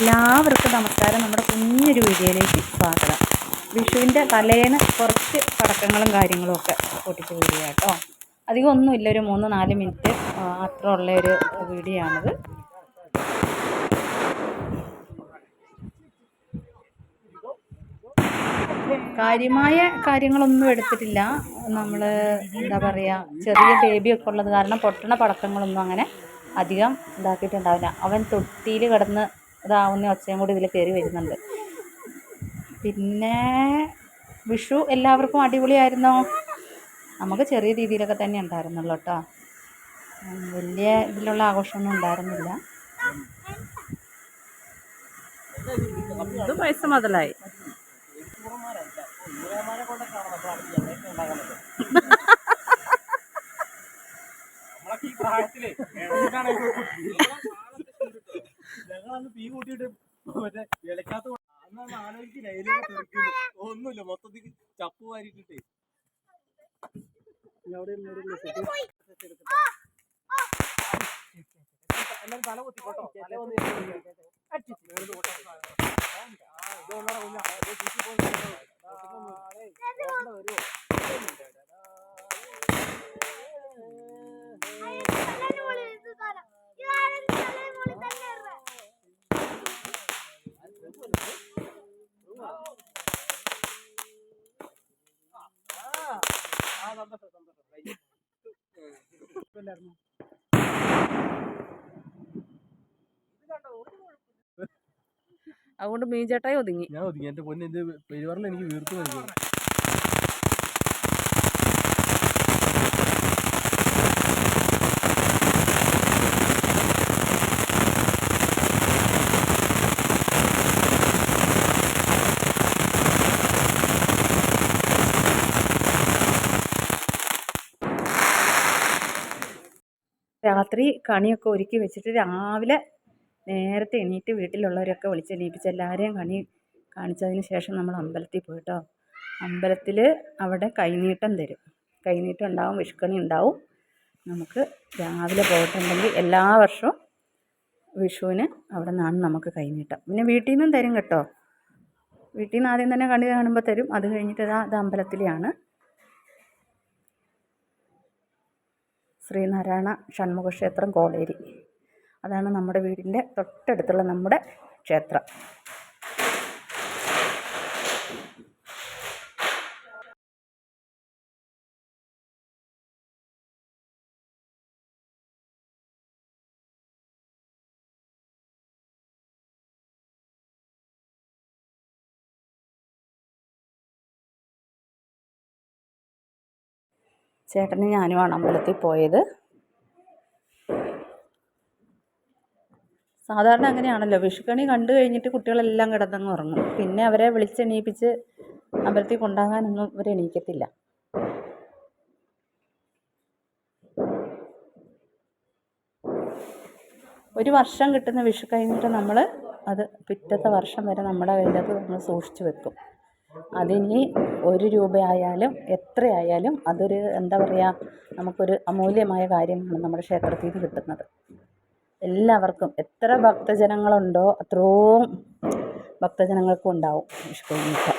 എല്ലാവർക്കും നമസ്കാരം. നമ്മുടെ കുഞ്ഞൊരു വീഡിയോയിലേക്ക് സ്വാഗതം. വിഷുവിന്റെ തലേന്ന് കുറച്ച് പടക്കങ്ങളും കാര്യങ്ങളും ഒക്കെ പൊട്ടിച്ച വീഡിയോ കേട്ടോ അധികം ഒന്നുമില്ല ഒരു മൂന്ന് നാല് മിനിറ്റ് അത്ര ഉള്ള ഒരു വീഡിയോ ആണിത്. കാര്യമായ കാര്യങ്ങളൊന്നും എടുത്തിട്ടില്ല. നമ്മൾ എന്താ പറയുക ചെറിയ ബേബിയൊക്കെ ഉള്ളത് കാരണം പൊട്ടണ പടക്കങ്ങളൊന്നും അങ്ങനെ അധികം ഇതാക്കിയിട്ടുണ്ടാവില്ല. അവൻ തൊട്ടിയിൽ കിടന്ന് ഇതാവുന്ന ഒച്ചയും കൂടി ഇതിൽ കയറി വരുന്നുണ്ട്. പിന്നെ വിഷു എല്ലാവർക്കും അടിപൊളിയായിരുന്നോ? നമുക്ക് ചെറിയ രീതിയിലൊക്കെ തന്നെ ഉണ്ടായിരുന്നുള്ളൂ കേട്ടോ. വലിയ ഇതിലുള്ള ആഘോഷമൊന്നും ഉണ്ടായിരുന്നില്ല. പൈസ മുതലായി. പ്രായത്തിലേ ഞങ്ങളന്ന് തീ കൂട്ടിയിട്ട് മറ്റേ ഇലക്കാത്ത അന്നാണ് ആലോചിച്ച് ലൈലൊക്കെ തെറിക്കുന്നു ഒന്നുമില്ല മൊത്തത്തിൽ ചപ്പ് വാരിട്ടിട്ടേ അവിടെ എല്ലാരും തല കുത്തിക്കോട്ടോ തല വന്ന് കൊട്ടോ. ഇതുകൊണ്ടാണ് കുഞ്ഞാ. ഇത് അതുകൊണ്ട് മീൻചേട്ടായി ഒതുങ്ങി. ഞാൻ ഒതുങ്ങി. എന്റെ പൊന്നെ എന്റെ പെരുവാറിൽ എനിക്ക് വീർത്തു നൽകും രാത്രി കണിയൊക്കെ ഒരുക്കി വെച്ചിട്ട് രാവിലെ നേരത്തെ എണീറ്റ് വീട്ടിലുള്ളവരൊക്കെ വിളിച്ചെണീപ്പിച്ച് എല്ലാവരെയും കണി കാണിച്ചതിന് ശേഷം നമ്മൾ അമ്പലത്തിൽ പോയിട്ടോ അമ്പലത്തിൽ അവിടെ കൈനീട്ടം തരും. കൈനീട്ടം ഉണ്ടാവും വിഷുക്കണി ഉണ്ടാവും. നമുക്ക് രാവിലെ പോയിട്ടുണ്ടെങ്കിൽ എല്ലാ വർഷവും വിഷുവിന് അവിടെ നിന്നാണ് നമുക്ക് കൈനീട്ടം. പിന്നെ വീട്ടിൽ നിന്നും തരും കേട്ടോ. വീട്ടിൽ നിന്ന് ആദ്യം തന്നെ കണി കാണുമ്പോൾ തരും. അത് കഴിഞ്ഞിട്ട് അത് അമ്പലത്തിലെയാണ്. ശ്രീനാരായണ ഷൺമുഖ ക്ഷേത്രം കോളേരി. അതാണ് നമ്മുടെ വീടിന്റെ തൊട്ടടുത്തുള്ള നമ്മുടെ ക്ഷേത്രം. ചേട്ടനും ഞാനുമാണ് അമ്പലത്തിൽ പോയത്. സാധാരണ അങ്ങനെയാണല്ലോ. വിഷുക്കണി കണ്ടു കഴിഞ്ഞിട്ട് കുട്ടികളെല്ലാം കിടന്നങ്ങ് ഉറങ്ങും. പിന്നെ അവരെ വിളിച്ചെണീപ്പിച്ച് അമ്പലത്തിൽ കൊണ്ടാകാനൊന്നും അവർ എണീക്കത്തില്ല. ഒരു വർഷം കിട്ടുന്ന വിഷു കഴിഞ്ഞിട്ട് നമ്മൾ അത് പിറ്റത്തെ വർഷം വരെ നമ്മുടെ കയ്യിലത് നമ്മൾ സൂക്ഷിച്ചു വെക്കും. അതിനി ഒരു രൂപയായാലും എത്രയായാലും അതൊരു എന്താ പറയുക നമുക്കൊരു അമൂല്യമായ കാര്യമാണ് നമ്മുടെ ക്ഷേത്രത്തിൽ നിന്ന് കിട്ടുന്നത്. എല്ലാവർക്കും എത്ര ഭക്തജനങ്ങളുണ്ടോ അത്രയും ഭക്തജനങ്ങൾക്കും ഉണ്ടാവും. വിഷു കൈനീട്ടം